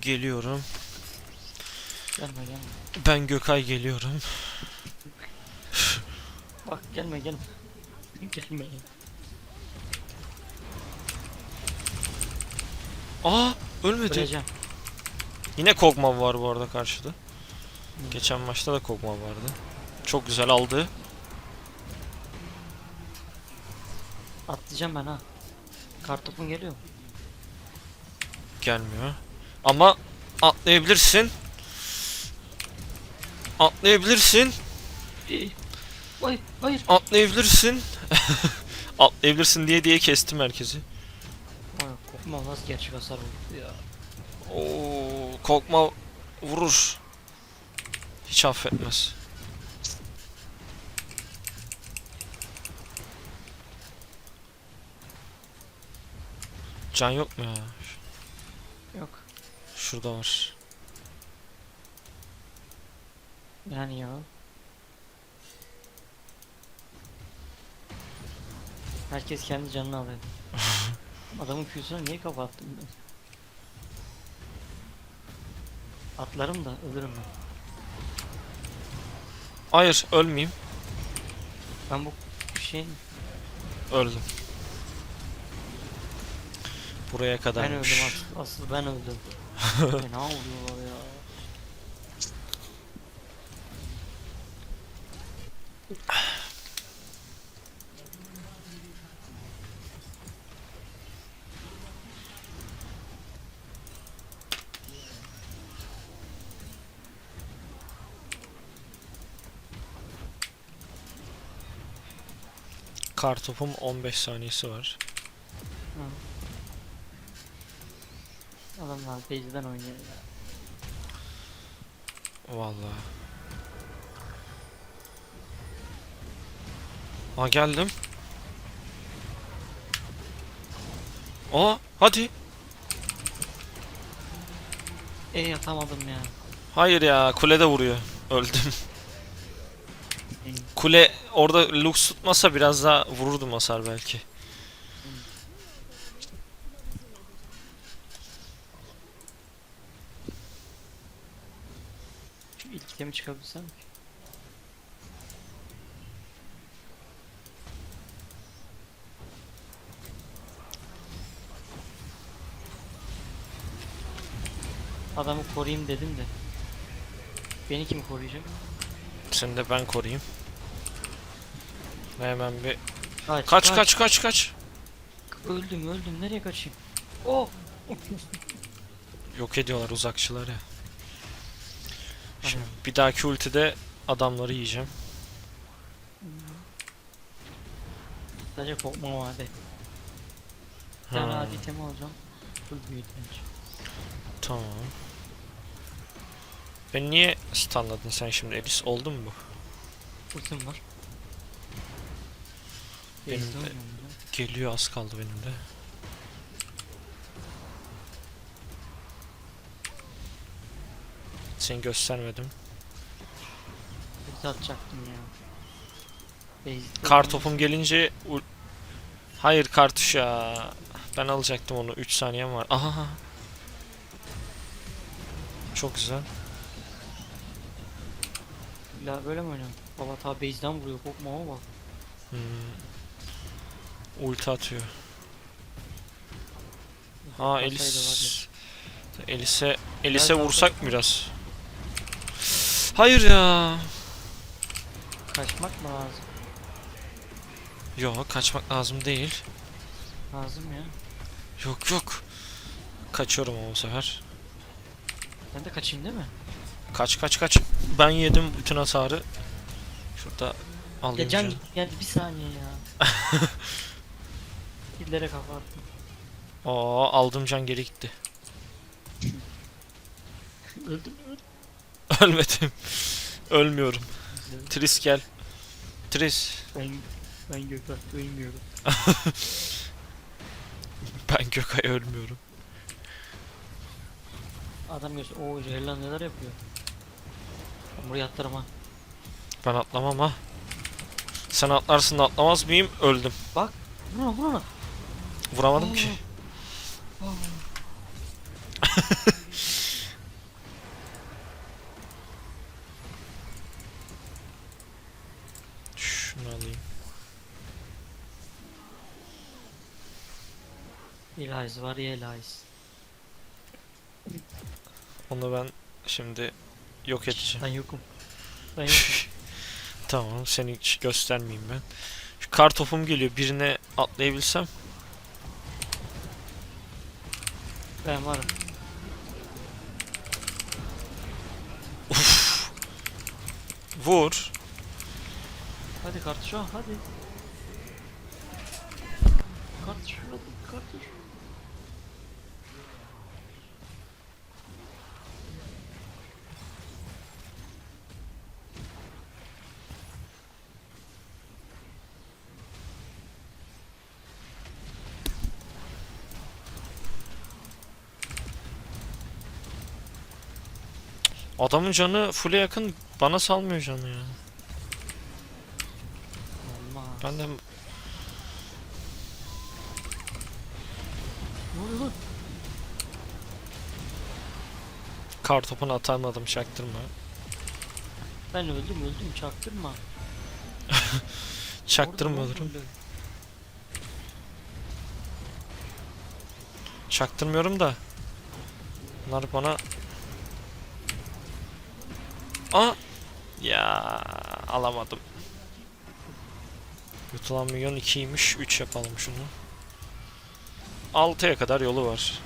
Geliyorum. Gelme gelme. Ben Gökay geliyorum. Bak gelme gelme. Gelme. Aa ölmedi. Öleceğim. Yine Kog'Maw var bu arada karşıda. Geçen maçta da Kog'Maw vardı. Çok güzel aldı. Atlayacağım ben ha. Kartopun geliyor. Gelmiyor. Ama atlayabilirsin. Atlayabilirsin. Hayır hayır. Atlayabilirsin. atlayabilirsin diye diye kestim herkesi. Ay, korkma nasıl gerçek hasar vurdu ya. Oo, Kog'Maw vurur. Hiç affetmez. Can yok mu ya? Şurada var. Yani ya. Herkes kendi canını alıyor. Adamın Q'suna niye kafa attım ben? Atlarım da ölürüm ben. Hayır ölmeyeyim. Ben bu şeyin Öldüm. Buraya ben kadarmış. öldüm asıl, asıl ben öldüm. Fena oluyorlar ya. Kartopum 15 saniyesi var. Adamlar base'den oynuyor ya. Vallahi. Aa geldim. Aa hadi. E yatamadım ya. Hayır ya kulede vuruyor. Öldüm. Kule orada lux tutmasa biraz daha vururdum hasar belki. İtemi çıkabilsem ki. Adamı koruyayım dedim de. Beni kim koruyacak? Seni de ben koruyayım. Ve Hemen bir Kaç kaç kaç kaç kaç. Öldüm öldüm nereye kaçayım? Oh! Yok ediyorlar uzakçıları. Şimdi bir dahaki ultide adamları yiyeceğim. Sadece korkma vade. Bir tane Ha, adi itemi alacağım. Full büyük bence. tamam. Ben niye stunladın sen şimdi Elis? Oldu mu bu? Ultim var. Benim de-. Geliyor az kaldı benim de. Seni göstermedim. Ulti atacaktım ya. Kar topum gelince Hayır kartuş ya. Ben alacaktım onu. 3 saniyem var. Aha. Çok güzel. İlla böyle mi oynuyorum? Baba ta base'den vuruyor korkma ama bak. Hmm. Ulti atıyor. Ha Elis. Elis'e Elis'e vursak mı biraz? Hayır ya. ya. Kaçmak mı lazım? Yok kaçmak lazım değil. Lazım ya. Yok yok. Kaçıyorum ama bu sefer. Ben de kaçayım değil mi? Kaç kaç kaç. Ben yedim bütün hasarı. Şurada Ya alayım can canım. geldi bir saniye ya. Dillere kafa attım. Oo aldım can geri gitti. Öldüm. Ölmedim. Ölmüyorum. Tris gel. Tris. Ben, ben Gökhan ölmüyorum. Ben Gökay ölmüyorum. Adam göster. Oo Ceylan neler yapıyor. Ben buraya atlarım ha. Ben atlamam ha. Sen atlarsın da atlamaz mıyım? Öldüm. Vurma vurma. Vuramadım ki. Aa. Elias var ya Elias. Onu ben şimdi yok edeceğim. Ben yokum. Ben yokum. Tamam seni hiç göstermeyeyim ben. Şu kar topum geliyor birine atlayabilsem. ben varım. Vur. Hadi kardeş ah hadi. Kardeş hadi kardeş. Adamın canı full'e yakın bana salmıyor canı ya. Olmaz. Ben de Ne oluyor lan? kar topunu atamadım çaktırma. Ben öldüm öldüm çaktırma. Çaktırma olurum. Çaktırmıyorum da. Bunlar bana... Aa! Ya alamadım. Yutulan milyon 2'ymiş. 3 yapalım şunu. 6'ya kadar yolu var.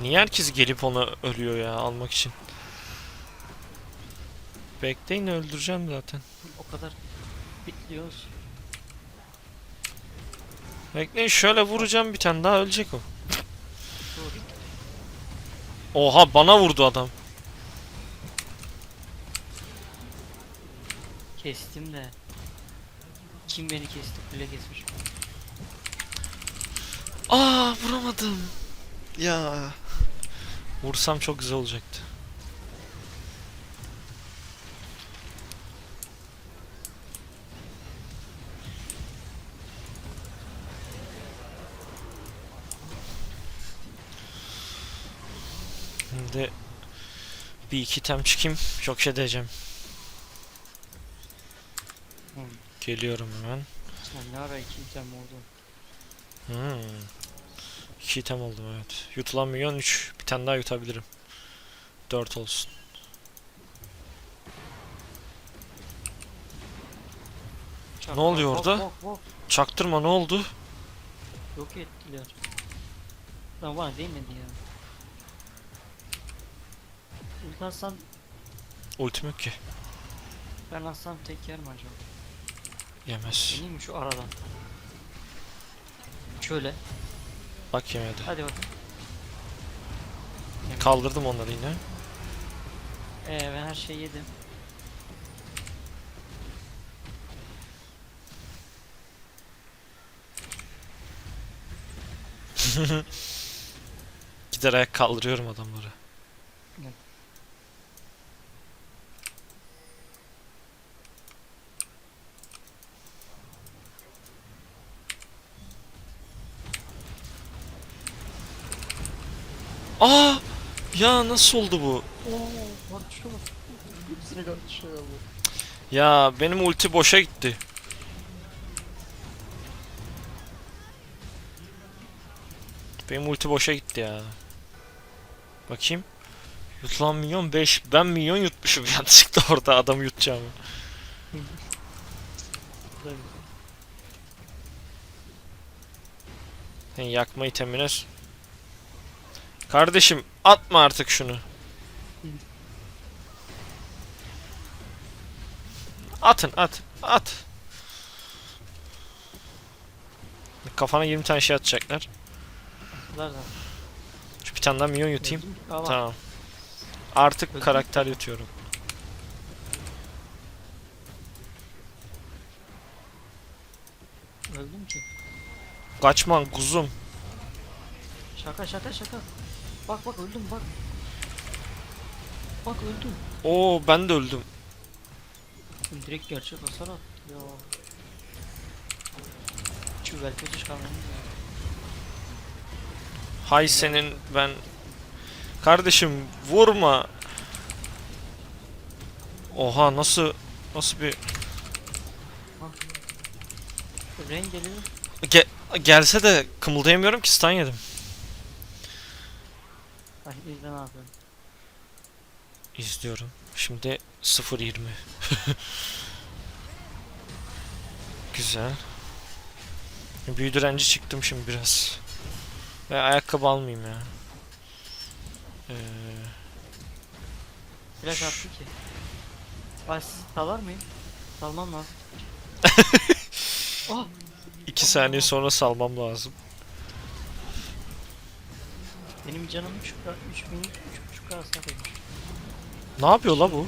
Niye herkes gelip onu ölüyor ya almak için? Bekleyin öldüreceğim zaten. O kadar bitliyoruz. Bekleyin şöyle vuracağım bir tane daha ölecek o. Oha bana vurdu adam. Kestim de. Kim beni kesti? Kule kesmiş. Aa vuramadım. Ya. Vursam çok güzel olacaktı. Şimdi bir iki tem çıkayım. Çok şey diyeceğim. Hı. Geliyorum hemen. Sen ne ara iki item oldu? Hmm. İki item oldum evet. Yutulan milyon 3. Bir tane daha yutabilirim. 4 olsun. Çak, Ne oluyor bak, orada? Bak, bak. Çaktırma ne oldu? Yok ettiler. Lan bana değmedi ya. Ulti atsam Ultim yok ki. ben atsam tek yer mi acaba? Yemez. Deneyim mi şu aradan? Şöyle. Bak yemedi. Hadi bakın. Yemin- Kaldırdım onları yine. Ee, ben her şeyi yedim. Giderek kaldırıyorum adamları. Evet. Aa! Ya nasıl oldu bu? Ya benim ulti boşa gitti. Benim ulti boşa gitti ya. Bakayım. Yutulan milyon 5. Ben milyon yutmuşum yanlışlıkla orada adamı yutacağım. Yani yakma itemine Kardeşim atma artık şunu. Atın at at. Kafana 20 tane şey atacaklar. Nereden? Şu bir tane daha milyon yutayım. Tamam. Artık Öldüm. karakter yutuyorum. Öldüm ki. Kaçman kuzum. Şaka şaka şaka. Bak bak öldüm bak. Bak öldüm. Oo ben de öldüm. Direkt gerçek hasar attı ya. Şu belki çıkarmam Hay senin ben Kardeşim vurma. Oha nasıl nasıl bir Ren geliyor. Ge gelse de kımıldayamıyorum ki stun yedim. Ay izle ne yapıyorum. İzliyorum. Şimdi 0.20. Güzel. Büyü direnci çıktım şimdi biraz. Ve ayakkabı almayayım ya. Ee, Flash attı ki. Ay siz salar mıyım? Salmam lazım. oh! 2 saniye sonra salmam lazım. Benim canım 3 3000 3.5 k hasar yemiş. Ne yapıyor la bu?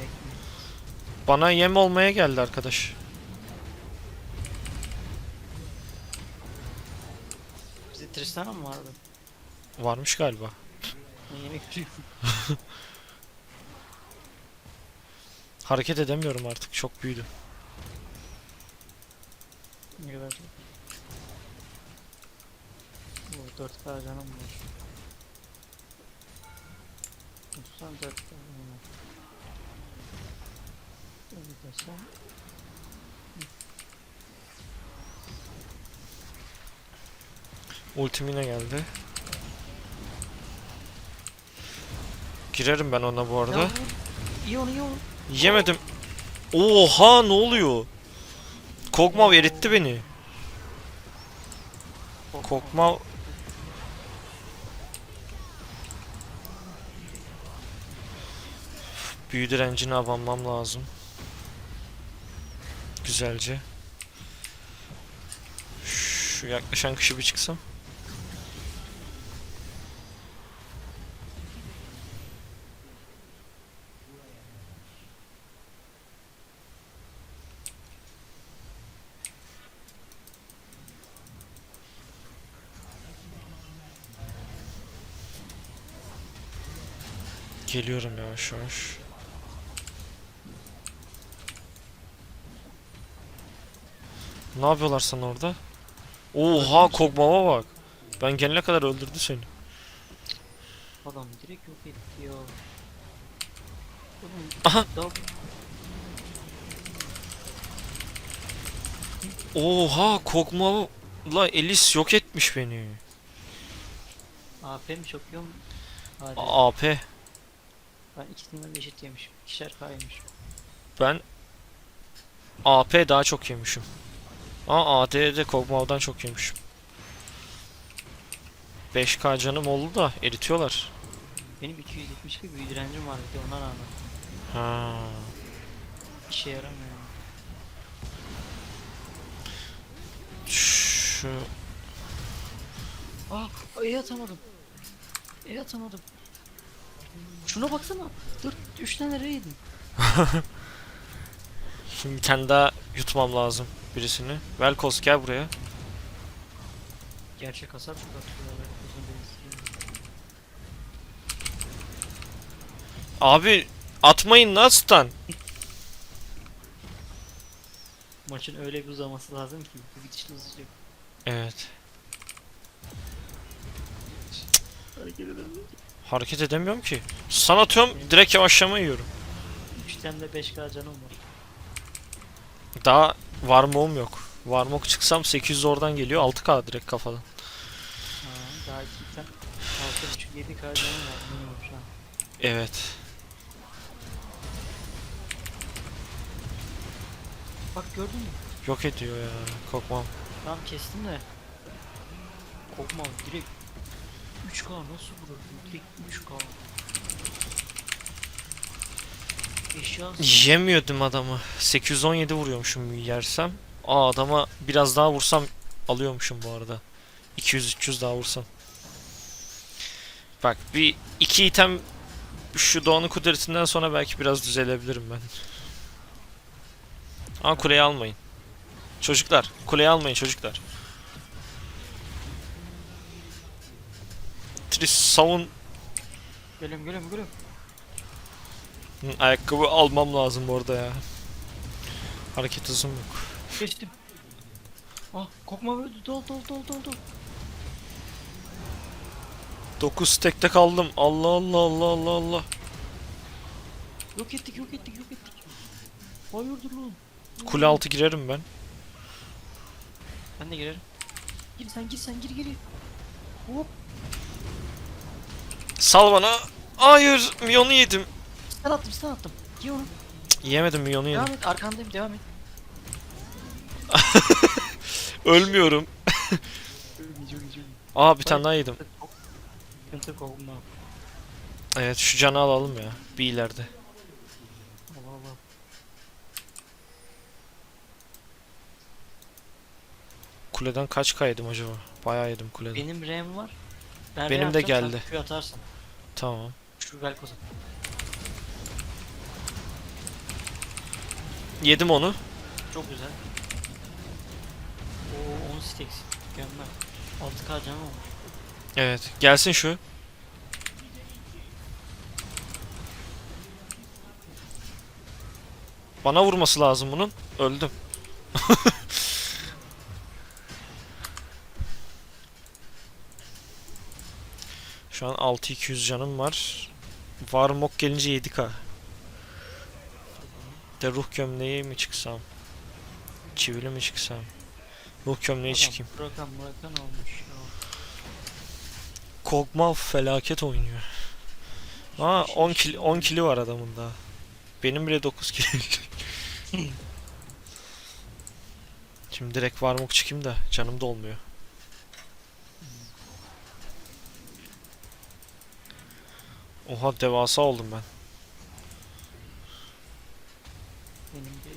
Bana yem olmaya geldi arkadaş. Bizde Tristana mı vardı? Varmış galiba. Ben yeni görüyorum. Hareket edemiyorum artık. Çok büyüdüm. Ne kadar. Oo, 4 k canım var. 94 k canım var. Öyle desem. Ultim yine geldi. Girerim ben ona bu arada. İyi onu iyi onu. Yemedim. Oha ne oluyor? Kog'Maw eritti beni. Kog'Maw Büyü direncini abanmam lazım. Güzelce. Şu yaklaşan kışı bir çıksam. Geliyorum yavaş yavaş. Ne yapıyorlar sana orada? Oha Kog'Maw'a bak. Ben gelene kadar öldürdü seni. Adam direkt yok etti ya. Oğlum, Aha. Daha Oha Kog'Maw'la Elis yok etmiş beni. AP mi çok yiyorum? Hadi. AP. Ben ikisinden de eşit yemişim. İkişer K yemişim. Ben AP daha çok yemişim. Aa AD'de Kog'Maw'dan çok yemişim. 5k canım oldu da eritiyorlar. Benim 272 büyü direncim var bir de ona rağmen. Ha. İşe yaramıyor. Şu Ah! E atamadım. E atamadım. Şuna baksana. 4 3 tane R yedim. şimdi bir tane daha yutmam lazım birisini. Velkos gel buraya. Gerçek hasar çok. Abi atmayın lan stun. Maçın öyle bir uzaması lazım ki bu gidişle uzayacak. Evet. Hareket edemiyorum. Hareket edemiyorum ki. Stun atıyorum direkt yavaşlama yiyorum. 3 tane de 5k canım var. Daha varmağım yok. Varmok çıksam 800 oradan geliyor 6k direkt kafadan. Ha, daha 2 tane 6.5 7k canım var minimum şu an. Evet. Bak gördün mü? Yok ediyor ya. Korkmam. Tamam kestim de. Korkma direkt 3k nasıl vururdun? Direkt 3k. Yemiyordum adamı. 817 vuruyormuşum yersem. Aa adama biraz daha vursam alıyormuşum bu arada. 200-300 daha vursam. Bak bir iki item şu Doğan'ın kudretinden sonra belki biraz düzelebilirim ben. Ama kuleyi almayın. Çocuklar kuleyi almayın çocuklar. Tris savun Geliyorum geliyorum geliyorum. Ayakkabı almam lazım bu arada ya. Hareket hızım yok. Geçtim. Ah kokma öldü dol dol dol dol dol. 9 tekte kaldım. Allah Allah Allah Allah Allah. Yok ettik yok ettik yok ettik. Hayırdır lan. Kule altı girerim ben. Ben de girerim. Gir sen gir sen gir gir. Hop. Sal bana. Hayır, milyonu yedim. Sen attım sen attım. Gir onu. Cık, Yemedim milyonu yedim. Devam et arkandayım devam et. Ölmüyorum. Ölmeyeceğim ölmeyeceğim. Aa bir tane daha yedim. Sıkıntı kovma. Evet şu canı alalım ya. Bir ileride. Allah Allah. Kuleden kaç kaydım acaba? Bayağı yedim kuleden. Benim RAM var. Ben Benim de geldi. Q atarsın. Tamam. Şu Velkoz'a. Yedim onu. Çok güzel. Oo 10 stacks. Mükemmel. 6k canım olmuş. Evet. Gelsin şu. Bana vurması lazım bunun. Öldüm. Şu an 6200 canım var. Varmok gelince 7k. De ruh gömleği mi çıksam? Çivili mi çıksam? Ruh gömleği Adam çıkayım. Burakan burakan olmuş. Kog'Maw felaket oynuyor. Aa 10 kil 10 kili var adamın daha. Benim bile 9 kil. Şimdi direkt varmok çıkayım da canım da olmuyor. Oha devasa oldum ben. Benim de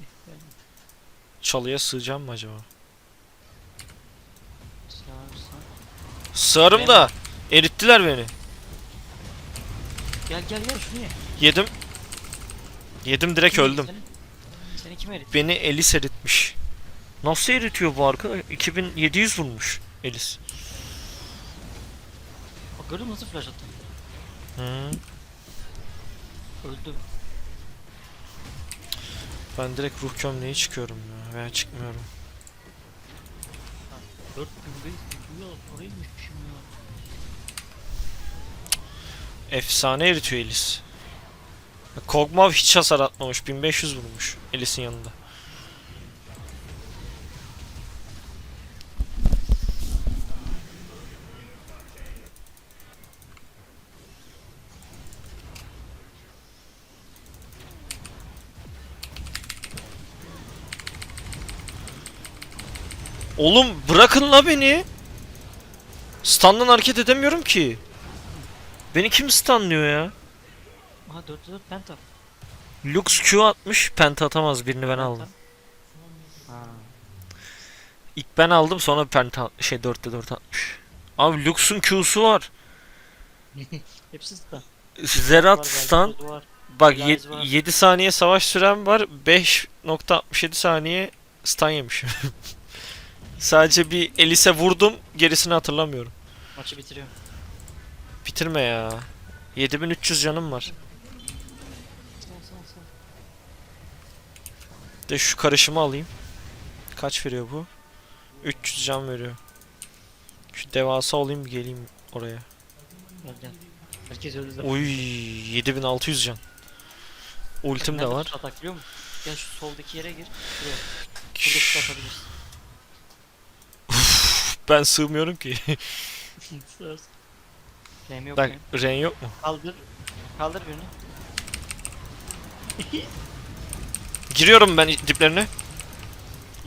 Eh, ben Çalıya sığacağım mı acaba? Sığarım da erittiler beni. Gel gel gel şunu ye. Yedim. Yedim direkt Kim öldüm. Seni, seni kim eritti? Beni Elis eritmiş. Nasıl eritiyor bu arkadaş? 2700 vurmuş Elis. Bak gördün mü nasıl flash attın? Hı. Öldüm. Ben direkt ruh gömleği çıkıyorum ya veya çıkmıyorum. 4500 ya oraya düşmüşüm ya. Efsane eritiyor Elis. Kog'Maw hiç hasar atmamış. 1500 vurmuş Elis'in yanında. Oğlum bırakın la beni. Stand'dan hareket edemiyorum ki. Beni kim stunlıyor ya? Aha 4'te 4 penta. Lux Q atmış. Penta atamaz birini ben aldım. Ha. İlk ben aldım sonra Penta şey 4'te 4 atmış. Abi Lux'un Q'su var. Hepsi stun. Zerat stun. Bak Elias var. 7 saniye savaş süren var. 5.67 saniye stun yemişim. Sadece bir Elise vurdum. Gerisini hatırlamıyorum. Maçı bitiriyorum. Bitirme ya. 7300 canım var. De şu karışımı alayım. Kaç veriyor bu? 300 can veriyor. Şu devasa olayım bir geleyim oraya. Gel gel. Herkes öldü zaten. Uy 7600 can. Ultim de var. tut atak biliyor musun? Gel şu soldaki yere gir. Şuraya. Burada atabilirsin. Ben sığmıyorum ki. Flame yok Bak benim. ren yok mu? Kaldır. Kaldır birini. Giriyorum ben diplerine.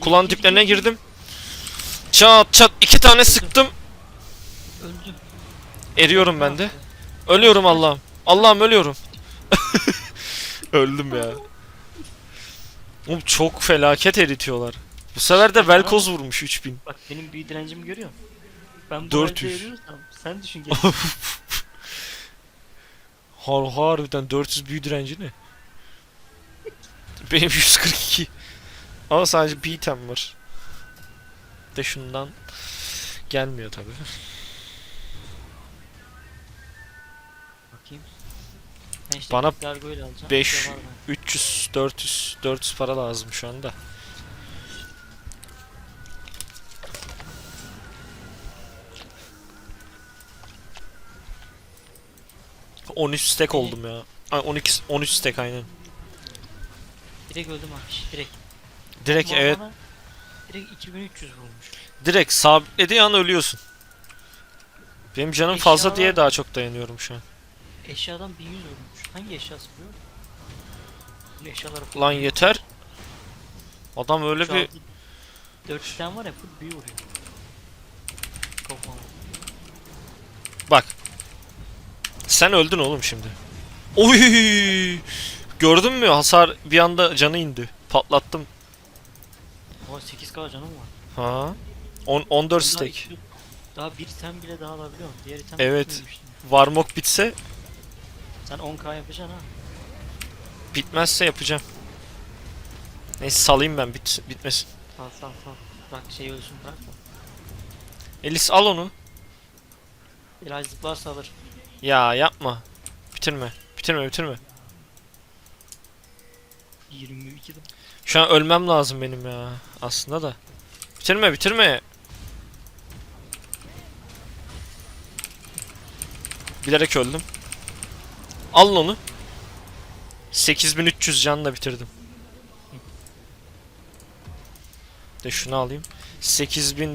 Kulağın Gir, diplerine gir, gir. girdim. Çat çat iki tane sıktım. Öldüm. Eriyorum ben de. Ölüyorum Allah'ım. Allah'ım ölüyorum. Öldüm ya. Oğlum çok felaket eritiyorlar. Bu sefer de Velkoz vurmuş 3000. Bak benim büyü direncimi görüyor musun? Ben bu 400. halde yürüyorsam sen düşün gel. Har harbiden 400 büyü direnci ne? Benim 142. Ama sadece bir item var. De şundan gelmiyor tabi. Bakayım. Ben işte Bana Gargoyle alacağım. beş- Bir de var mı? 300 400 400 para lazım şu anda. ...13 stack oldum ya. Ay 12 13 stack aynen. Direkt öldüm abi. Direkt. Direkt Bana- evet Direkt 2300 vurmuş. Direkt sabitlediği an ölüyorsun. Benim canım fazla Eşyalar- diye daha çok dayanıyorum şu an. Eşyadan 1100 vurmuş. Hangi eşyası bu? Bu eşyaları Lan yeter. Adam öyle Şu bir... anda 4 tane var ya full büyü vuruyor. Korkma. Bak. Sen öldün oğlum şimdi. Oy! Gördün mü? Hasar bir anda canı indi. Patlattım. Ama 8k canım var. Ha. On, 14 Daha stack. Daha bir item bile daha alabiliyorum. Diğer item Evet. bitmemişti. Varmok bitse Sen 10k yapacaksın ha. bitmezse yapacağım. Neyse salayım ben bit, bitmesin. Sal sal sal. Bırak şey ölsün bırakma. Elis al onu. Biraz zıplarsa alır. Ya yapma. Bitirme. Bitirme bitirme. 22'de. Şu an ölmem lazım benim ya. Aslında da. Bitirme bitirme. Bilerek öldüm. Alın onu. 8300 canla bitirdim. De şunu alayım. 8500